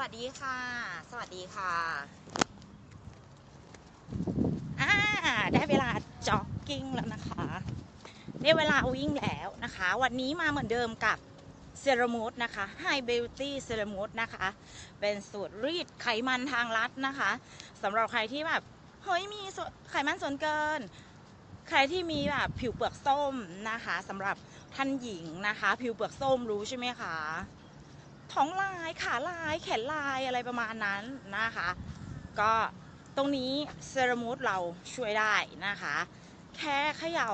วัสดีค่ะ สวัสดีค่ะอ่าได้เวลาจ็อกกิ้งแล้วนะคะได้เวลาวิ่งแล้วนะคะ วันนี้มาเหมือนเดิมกับเซรามูดนะคะ High Beauty เซรามูดนะคะ เป็นสูตรรีดไขมันทางลัดนะคะสำหรับใครที่แบบเฮ้ยมีไขมันส่วนเกิน ใครที่มีแบบผิวเปลือกส้มนะคะสำหรับท่านหญิงนะคะ ผิวเปลือกส้มรู้ใช่ไหมคะ ท้องลายขาลาย แขนลายอะไรประมาณนั้นนะคะ ก็ตรงนี้เซรามูดเราช่วยได้นะคะ แค่เขย่า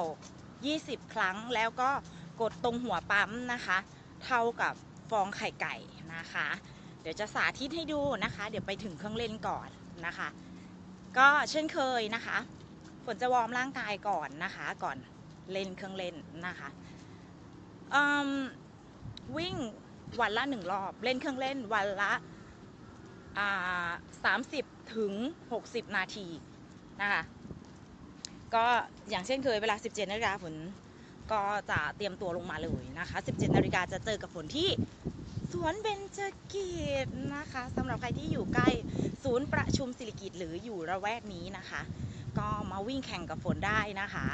20 ครั้งแล้วก็กดตรงหัวปั๊มนะคะ เท่ากับฟองไข่ไก่นะคะ เดี๋ยวจะสาธิตให้ดูนะคะ เดี๋ยวไปถึงเครื่องเล่นก่อนนะคะ ก็เช่นเคยนะคะฝนจะวอร์มร่างกายก่อนนะคะ ก่อนเล่นเครื่องเล่นนะคะวิ่ง วันละหนึ่งรอบ เล่นเครื่องเล่นวันละสามสิบถึงหกสิบนาทีนะคะก็อย่างเช่นเคยเวลา 17นาฬิกาฝนก็จะเตรียมตัวลงมาเลยนะคะ 17นาฬิกาจะเจอกับฝนที่สวนเบญจกิจนะคะสำหรับใครที่อยู่ใกล้ศูนย์ประชุมสิริกิตหรืออยู่ระแวกนี้นะคะ ก็มาวิ่งแข่งกับฝนได้นะคะ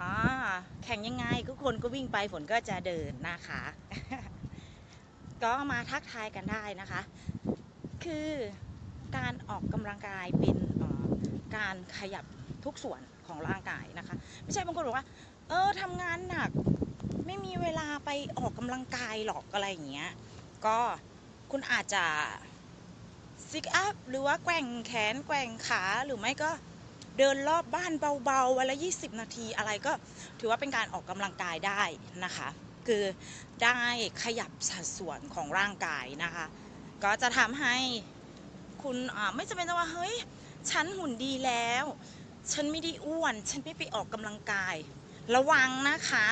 อ่าแข่งยังไงก็คนก็วิ่งไปฝนก็จะเดินนะคะ ก็มาทักทายกันได้นะคะ คือการออกกำลังกายเป็นการขยับทุกส่วนของร่างกายนะคะ ไม่ใช่บางคนบอกว่า เออทำงานหนัก ไม่มีเวลาไปออกกำลังกายหรอกอะไรอย่างเงี้ยก็คุณอาจจะซิกอัพหรือว่าแกว่งแขนแกว่งขาหรือไม่ก็เดินรอบบ้านเบาๆวันละ 20 นาทีอะไรก็ถือว่าเป็นการออกกำลังกายได้นะคะ คือได้ขยับสัดส่วนของร่างกายนะคะ ก็จะทำให้คุณไม่จำเป็นต้องว่าเฮ้ยฉันหุ่นดีแล้ว ฉันไม่ได้อ้วน ฉันไม่ไปออกกำลังกาย ระวังนะคะ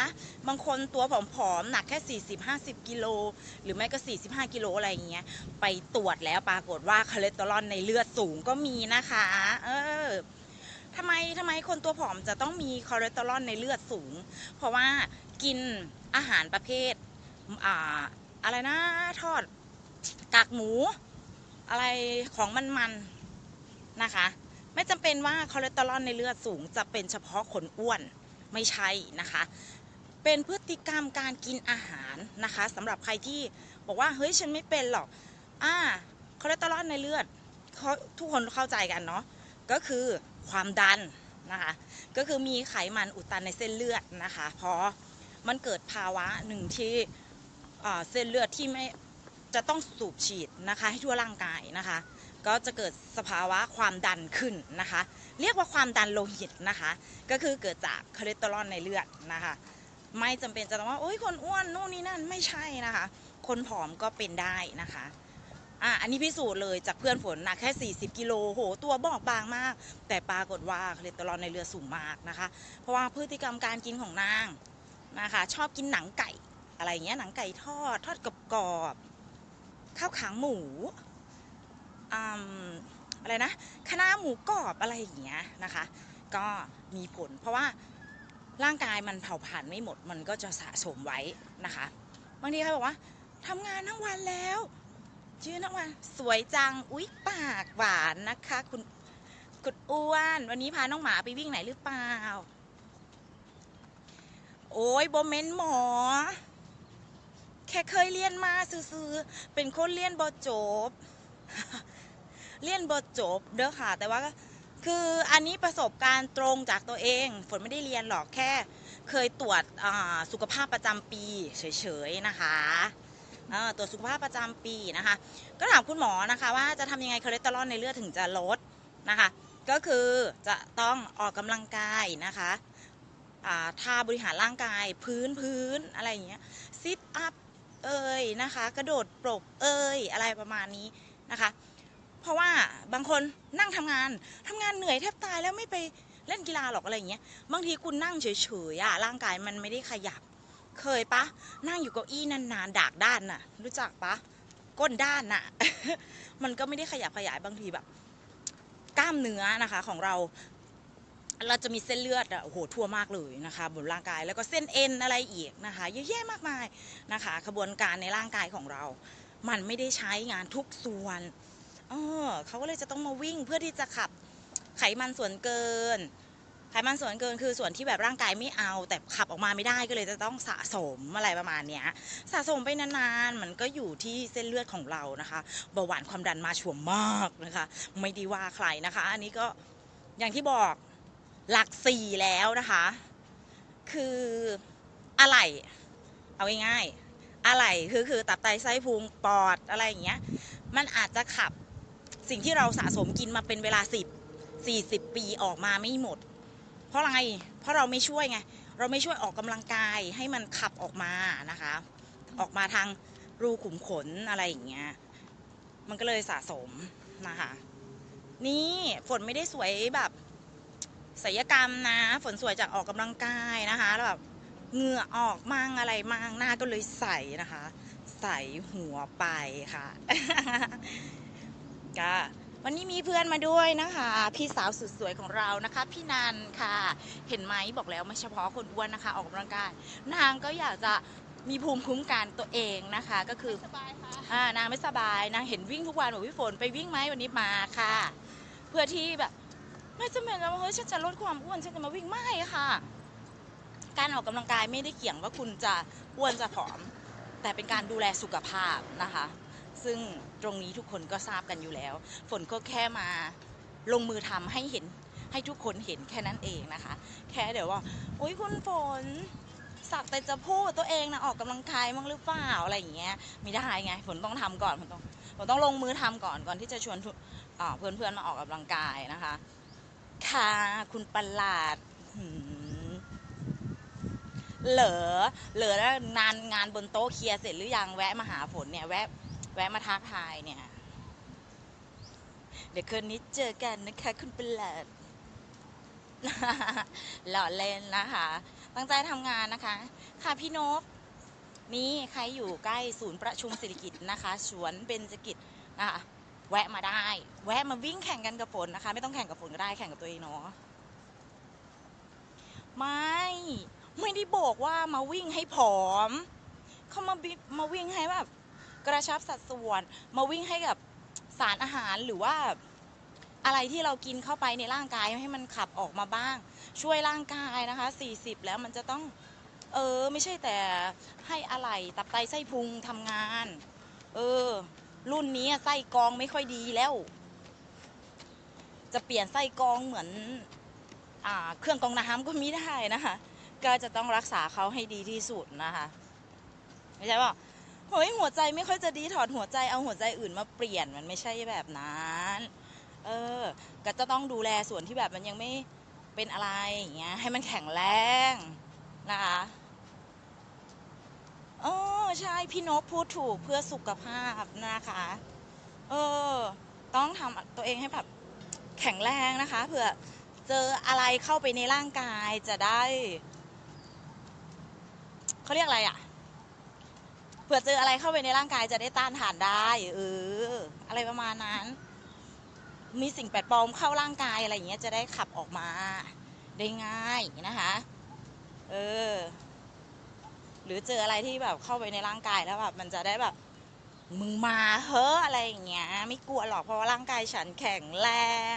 บางคนตัวผอมๆหนักแค่ 40-50 กิโล หรือไม่ก็ 45 กิโลอะไรอย่างเงี้ย ไปตรวจแล้วปรากฏว่าคอเลสเตอรอลในเลือดสูงก็มีนะคะ เออทำไมทำไมคนตัวผอมจะต้องมีคอเลสเตอรอลในเลือดสูง เพราะว่ากิน อาหารประเภทอ่าอะไรนะทอดกากหมู อะไรของมันๆนะคะ ไม่จำเป็นว่าคอเลสเตอรอลในเลือดสูงจะเป็นเฉพาะคนอ้วนไม่ใช่นะคะ เป็นพฤติกรรมการกินอาหารนะคะสำหรับใครที่บอกว่าเฮ้ยฉันไม่เป็นหรอกอ่าคอเลสเตอรอลในเลือดเขาทุกคนเข้าใจกันเนาะก็คือความดันนะคะ ก็คือมีไขมันอุดตันในเส้นเลือดนะคะ เพราะ มันเกิดภาวะหนึ่งที่เส้นเลือดที่ไม่จะต้องสูบฉีดนะคะให้ทั่วร่างกายนะคะ ก็จะเกิดสภาวะความดันขึ้นนะคะ เรียกว่าความดันโลหิตนะคะ ก็คือเกิดจากคอเลสเตอรอลในเลือดนะคะ ไม่จำเป็นจะต้องว่าโอ้ยคนอ้วนนู่นนี่นั่นไม่ใช่นะคะ คนผอมก็เป็นได้นะคะอะอันนี้พิสูจน์เลยจากเพื่อนฝนหนักแค่ 40 กิโลโห ตัวบอกบางมาก แต่ปรากฏว่าคอเลสเตอรอลในเลือดสูงมากนะคะ เพราะว่าพฤติกรรมการกินของนาง นะคะ ชอบกินหนังไก่อะไรเงี้ยหนังไก่ทอดทอดกรอบๆข้าวขางหมูอืมอะไรนะคะน้าหมูกรอบอะไรอย่างเงี้ยนะคะ ก็มีผลเพราะว่าร่างกายมันเผาผลาญไม่หมดมันก็จะสะสมไว้นะคะบางทีใครบอกว่าทำงานทั้งวันแล้วชื่อทั้งวันสวยจังอุ๊ยปากหวานนะคะ คุณคุณอ้วน วันนี้พาน้องหมาไปวิ่งไหนหรือเปล่า โอ้ยโบเมนหมอ แค่เคยเรียนมาซื่อๆเป็นคนเรียนบอจบ เรียนบอจบเด้อค่ะ แต่ว่าคืออันนี้ประสบการณ์ตรงจากตัวเอง ฝนไม่ได้เรียนหรอกแค่ เคยตรวจสุขภาพประจำปีเฉยๆนะคะตรวจสุขภาพประจำปีนะคะ ก็ถามคุณหมอนะคะว่าจะทำยังไงคอเลสเตอรอลในเลือดถึงจะลดนะคะ ก็คือจะต้องออกกำลังกายนะคะ ท่าบริหารร่างกายพื้นพื้นอะไรอย่างเงี้ยซิทอัพเอ่ยนะคะ กระโดดปรบเอ่ยอะไรประมาณนี้นะคะ เพราะว่าบางคนนั่งทำงานทำงานเหนื่อยแทบตายแล้วไม่ไปเล่นกีฬาหรอกอะไรอย่างเงี้ยบางทีคุณนั่งเฉยๆอะร่างกายมันไม่ได้ขยับ เคยปะนั่งอยู่เก้าอี้นานๆดากด้านน่ะ รู้จักปะก้นด้านน่ะ มันก็ไม่ได้ขยับขยายบางทีแบบ กล้ามเนื้อนะคะของเรา เราจะมีเส้นเลือดอะโหทั่วมากเลยนะคะบนร่างกายแล้วก็เส้นเอ็นอะไรอีกนะคะเยอะแยะมากมายนะคะขบวนการในร่างกายของเรา มันไม่ได้ใช้งานทุกส่วนเออเขาก็เลยจะต้องมาวิ่งเพื่อที่จะขับไขมันส่วนเกิน ไขมันส่วนเกินคือส่วนที่แบบร่างกายไม่เอา แต่ขับออกมาไม่ได้ก็เลยจะต้องสะสมอะไรประมาณเนี้ยสะสมไปนานๆมันก็อยู่ที่เส้นเลือดของเรานะคะเบาหวานความดันมาช่วงมากนะคะ ไม่ดีว่าใครนะคะ อันนี้ก็อย่างที่บอก หลักสี่แล้วนะคะ คืออะไรเอาง่ายๆอะไรคือคือตับไตไส้พุงปอดอะไรอย่างเงี้ย มันอาจจะขับสิ่งที่เราสะสมกินมาเป็นเวลา10 40ปีออกมาไม่หมด เพราะอะไร เพราะเราไม่ช่วยไง เราไม่ช่วยออกกำลังกายให้มันขับออกมานะคะ ออกมาทางรูขุมขนอะไรอย่างเงี้ย มันก็เลยสะสมนะคะ นี่ฝนไม่ได้สวยแบบ ศิลยกรรมนะ ฝนสวยจากออกกำลังกายนะคะแล้วแบบเหงื่อออกมั่งอะไรมั่งหน้าก็เลยใสนะคะ ใสหัวไปค่ะก็วันนี้มีเพื่อนมาด้วยนะคะ พี่สาวสุดสวยของเรานะคะ พี่นันค่ะ เห็นไหมบอกแล้วไม่เฉพาะคนอ้วนนะคะ ออกกำลังกายนางก็อยากจะมีภูมิคุ้มกันตัวเองนะคะ ก็คือสบายค่ะอ่านางไม่สบายนางเห็นวิ่งทุกวันบอกพี่ฝนไปวิ่งไหมวันนี้มาค่ะ เพื่อที่แบบ ไม่จำเป็นแล้วาเฮ้ยฉันจะลดความอ้วนฉันจะมาวิ่งไม่ค่ะ การออกกำลังกายไม่ได้เกี่ยงว่าคุณจะอ้วนจะผอม แต่เป็นการดูแลสุขภาพนะคะ ซึ่งตรงนี้ทุกคนก็ทราบกันอยู่แล้ว ฝนก็แค่มาลงมือทำให้เห็นให้ทุกคนเห็นแค่นั้นเองนะคะ แค่เดี๋ยวว่าอุ้ยคุณฝนสักแต่จะพูดตัวเองนะออกกำลังกายมั้งหรือเปล่าอะไรอย่างเงี้ยไม่ได้ไงฝนต้องทำก่อนฝนต้องฝนต้องลงมือทำก่อนก่อนที่จะชวนทุอ่าเพื่อนๆมาออกกำลังกายนะคะ ค่ะ คุณประหลาดเหลือเหลือแล้วงานงานบนโต๊ะเคลียร์เสร็จหรือยังแวะมาหาฝนเนี่ยแวะ แวะมาทักทายเนี่ย เดี๋ยวคืนนี้เจอกันนะคะ คุณประหลาดหล่อเล่นนะคะ ตั้งใจทำงานนะคะ ค่ะพี่นพนี่ใครอยู่ใกล้ศูนย์ประชุมเศรษฐกิจนะคะ สวนเบญจกิจนะคะ แวะมาได้ แวะมาวิ่งแข่งกันกับฝนนะคะ ไม่ต้องแข่งกับฝนก็ได้แข่งกับตัวเองเนาะไม่ไม่ได้บอกว่ามาวิ่งให้ผอม เขามาบิมาวิ่งให้แบบกระชับสัดส่วน มาวิ่งให้กับสารอาหารหรือว่าอะไรที่เรากินเข้าไปในร่างกายให้มันขับออกมาบ้าง ช่วยร่างกายนะคะ 40 แล้วมันจะต้อง เออ ไม่ใช่แต่ให้อะไรตับไตไส้พุงทำงาน เออ รุ่นนี้ไส้กรองไม่ค่อยดีแล้ว จะเปลี่ยนไส้กรองเหมือนอ่าเครื่องกรองน้ำก็ไม่ได้นะคะ ก็จะต้องรักษาเขาให้ดีที่สุดนะคะ ไม่ใช่ว่าเฮ้ยหัวใจไม่ค่อยจะดีถอดหัวใจเอาหัวใจอื่นมาเปลี่ยนมันไม่ใช่แบบนั้น เออ ก็จะต้องดูแลส่วนที่แบบมันยังไม่เป็นอะไรอย่างเงี้ยให้มันแข็งแรงนะคะ เออใช่พี่นพพูดถูกเพื่อสุขภาพนะคะ เออ ต้องทำตัวเองให้แบบแข็งแรงนะคะเผื่อเจออะไรเข้าไปในร่างกายจะได้เขาเรียกอะไรอะ่ะเผื่อเจออะไรเข้าไปในร่างกายจะได้ต้านทานได้เอออะไรประมาณนั้น มีสิ่งแปลกปลอมเข้าร่างกายอะไรอย่างเงี้ยจะได้ขับออกมา ได้ง่ายนะคะ เออ หรือเจออะไรที่แบบเข้าไปในร่างกายแล้วแบบมันจะได้แบบมึงมาเฮ้อะอะไรอย่างเงี้ยไม่กลัวหรอกเพราะว่าร่างกายฉันแข็งแรง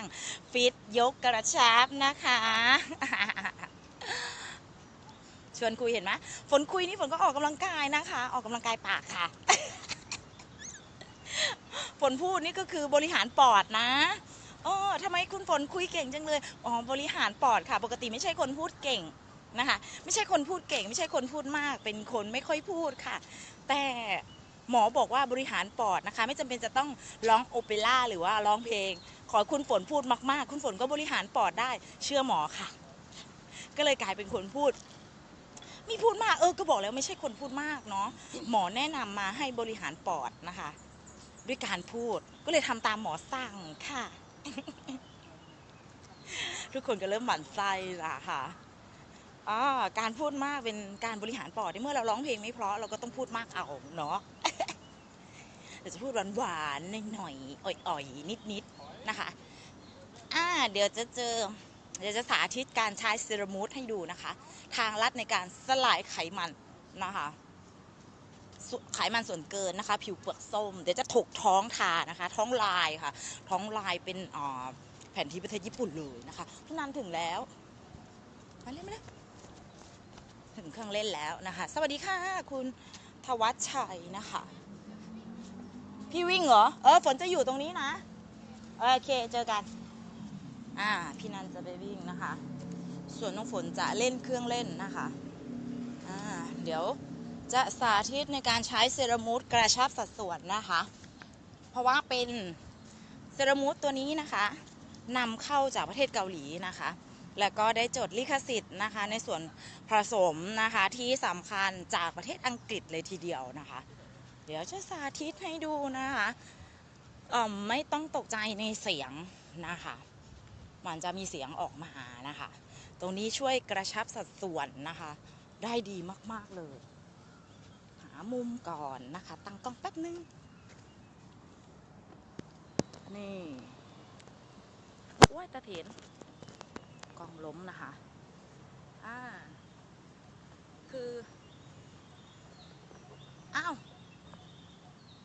ฟิตยกกระชับนะคะชวนคุยเห็นไหมฝนคุยนี่ฝนก็ออกกำลังกายนะคะ ออกกำลังกายปากค่ะ ฝนพูดนี่ก็คือบริหารปอดนะเออทำไมคุณฝนคุยเก่งจังเลย อ๋อบริหารปอดค่ะ ปกติไม่ใช่คนพูดเก่ง นะคะไม่ใช่คนพูดเก่ง ไม่ใช่คนพูดมาก เป็นคนไม่ค่อยพูดค่ะ แต่หมอบอกว่าบริหารปอดนะคะ ไม่จำเป็นจะต้องร้องโอเปร่าหรือว่าร้องเพลง ขอคุณฝนพูดมากๆ คุณฝนก็บริหารปอดได้เชื่อหมอค่ะ ก็เลยกลายเป็นคนพูดมีพูดมากเออก็บอกแล้วไม่ใช่คนพูดมากเนาะหมอแนะนำมาให้บริหารปอดนะคะ ด้วยการพูดก็เลยทำตามหมอสั่งค่ะ ทุกคนก็เริ่มหมั่นไส้ละค่ะ อ๋อการพูดมากเป็นการบริหารปอดที่เมื่อเราร้องเพลงไม่เพราะเราก็ต้องพูดมากเอาเนาะเดี๋ยวจะพูดหวานๆหน่อยๆอ่อยๆนิดๆนะคะอ่าเดี๋ยวจะเจอเดี๋ยวจะสาธิตการใช้เซรามูดให้ดูนะคะ ทางลัดในการสลายไขมันนะคะไขมันส่วนเกินนะคะ ผิวเปลือกส้ม เดี๋ยวจะถกท้องทานะคะ ท้องลายค่ะ ท้องลายเป็นอ่าแผนที่ประเทศญี่ปุ่นเลยนะคะพี่นันถึงแล้วมาเล่นมาเล่น ถึงเครื่องเล่นแล้วนะคะ สวัสดีค่ะคุณทวัชชัยนะคะ พี่วิ่งเหรอ เออฝนจะอยู่ตรงนี้นะ โอเคเจอกัน อ่า พี่นันจะไปวิ่งนะคะ ส่วนน้องฝนจะเล่นเครื่องเล่นนะคะ อ่า เดี๋ยวจะสาธิตในการใช้เซรามูดกระชับสัดส่วนนะคะ เพราะว่าเป็นเซรามูดตัวนี้นะคะนำเข้าจากประเทศเกาหลีนะคะ แล้วก็ได้จดลิขสิทธิ์นะคะ ในส่วนผสมนะคะที่สำคัญจากประเทศอังกฤษเลยทีเดียวนะคะ เดี๋ยวจะสาธิตให้ดูนะคะออไม่ต้องตกใจในเสียงนะคะ มันจะมีเสียงออกมานะคะ ตรงนี้ช่วยกระชับสัดส่วนนะคะ ได้ดีมาก ๆ เลย หามุมก่อนนะคะ ตั้งกล้องแป๊บนึง นี่โอ้ยตะเถน กองล้มนะคะ อ่า คือ อ้าว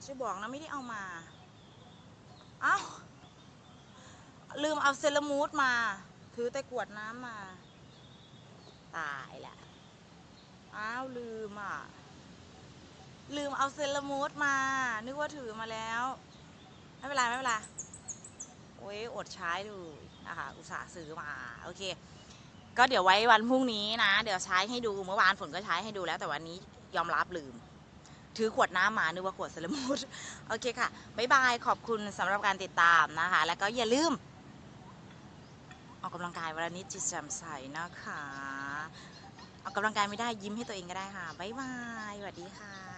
จะบอกนะไม่ได้เอามา อ้าว ลืมเอาเซรามูดมา ถือแต่กวดน้ำมา ตายแหละ อ้าว ลืมอะ ลืมเอาเซรามูดมา นึกว่าถือมาแล้ว ไม่เป็นไร ไม่เป็นไร โอ้ย อดใช้ดู นะคะอุตส่าห์ซื้อมาโอเค ก็เดี๋ยวไว้วันพรุ่งนี้นะ เดี๋ยวใช้ให้ดูเมื่อวานฝนก็ใช้ให้ดูแล้วแต่วันนี้ยอมรับลืม ถือขวดน้ำมานึกว่าขวดเซรามูดโอเคค่ะบ๊ายบายขอบคุณสำหรับการติดตามนะคะ แล้วก็อย่าลืม ออกกำลังกายวันนิดจิตแจ่มใสนะคะออกกำลังกายไม่ได้ยิ้มให้ตัวเองก็ได้ค่ะบ๊ายบายสวัสดีค่ะ